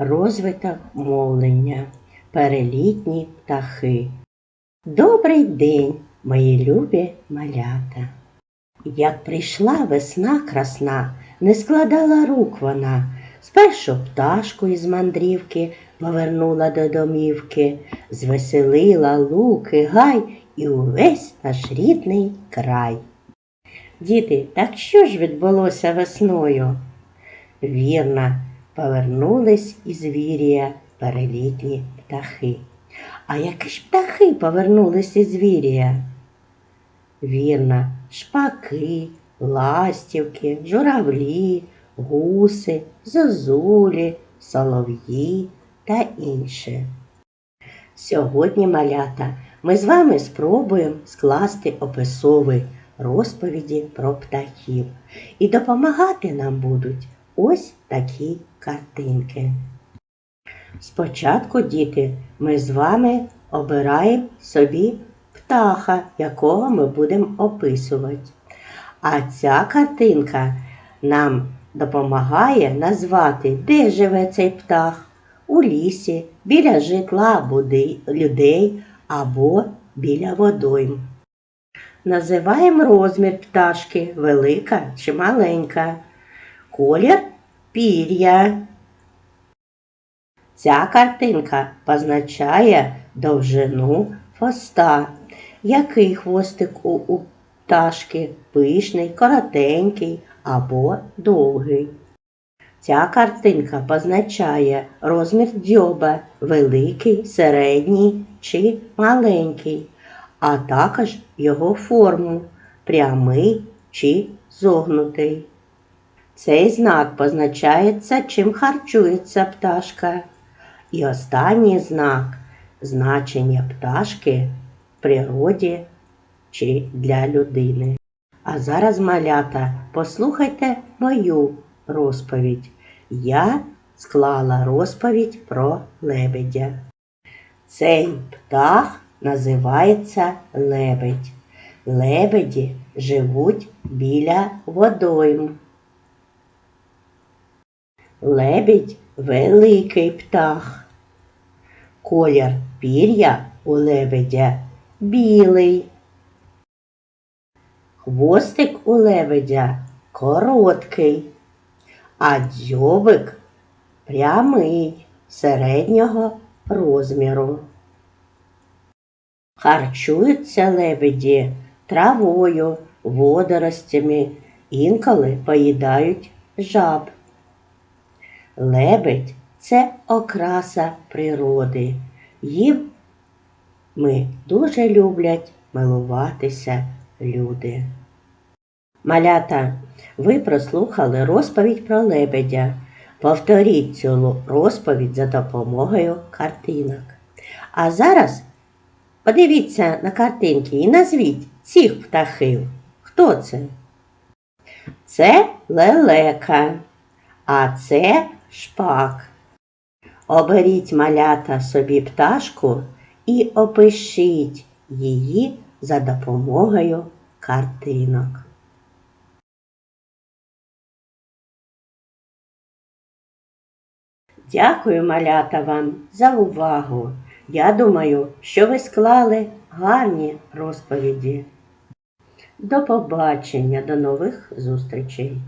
розвиток мовлення, перелітні птахи. Добрий день, мої любі малята. Як прийшла весна красна, не складала рук вона, спершу пташку із мандрівки повернула до домівки, звеселила луки, гай і увесь наш рідний край. Діти, так що ж відбулося весною? Вірно, повернулись із вірія перелітні птахи. А які ж птахи повернулись із вірія? Вірно, шпаки, ластівки, журавлі, гуси, зозулі, солов'ї та інше. Сьогодні, малята, ми з вами спробуємо скласти описові розповіді про птахів. І допомагати нам будуть ось такі картинки. Спочатку, діти, ми з вами обираємо собі птаха, якого ми будемо описувати. А ця картинка нам допомагає назвати, де живе цей птах, у лісі, біля житла людей або біля водойм. Називаємо розмір пташки велика чи маленька. Колір пір'я. Ця картинка позначає довжину хвоста. Який хвостик у, у пташки пишний, коротенький або довгий. Ця картинка позначає розмір дзьоба великий, середній чи маленький, а також його форму прямий чи зогнутий. Цей знак позначається, чим харчується пташка. І останній знак значення пташки в природі чи для людини. А зараз, малята, послухайте мою розповідь. Я склала розповідь про лебедя. Цей птах називається лебедь. Лебеді живуть біля водойм. Лебідь великий птах. Колір пір'я у лебедя білий. Хвостик у лебедя короткий, а дзьобик прямий середнього розміру. Харчуються лебеді травою, водоростями, інколи поїдають жаб. Лебедь це окраса природи. Їм ми дуже люблять милуватися люди. Малята, ви прослухали розповідь про лебедя. Повторіть цю розповідь за допомогою картинок. А зараз подивіться на картинки і назвіть цих птахів. Хто це? Це лелека, а це шпак. Оберіть малята собі пташку і опишіть її за допомогою картинок. Дякую, малята, вам за увагу. Я думаю, що ви склали гарні розповіді. До побачення, до нових зустрічей!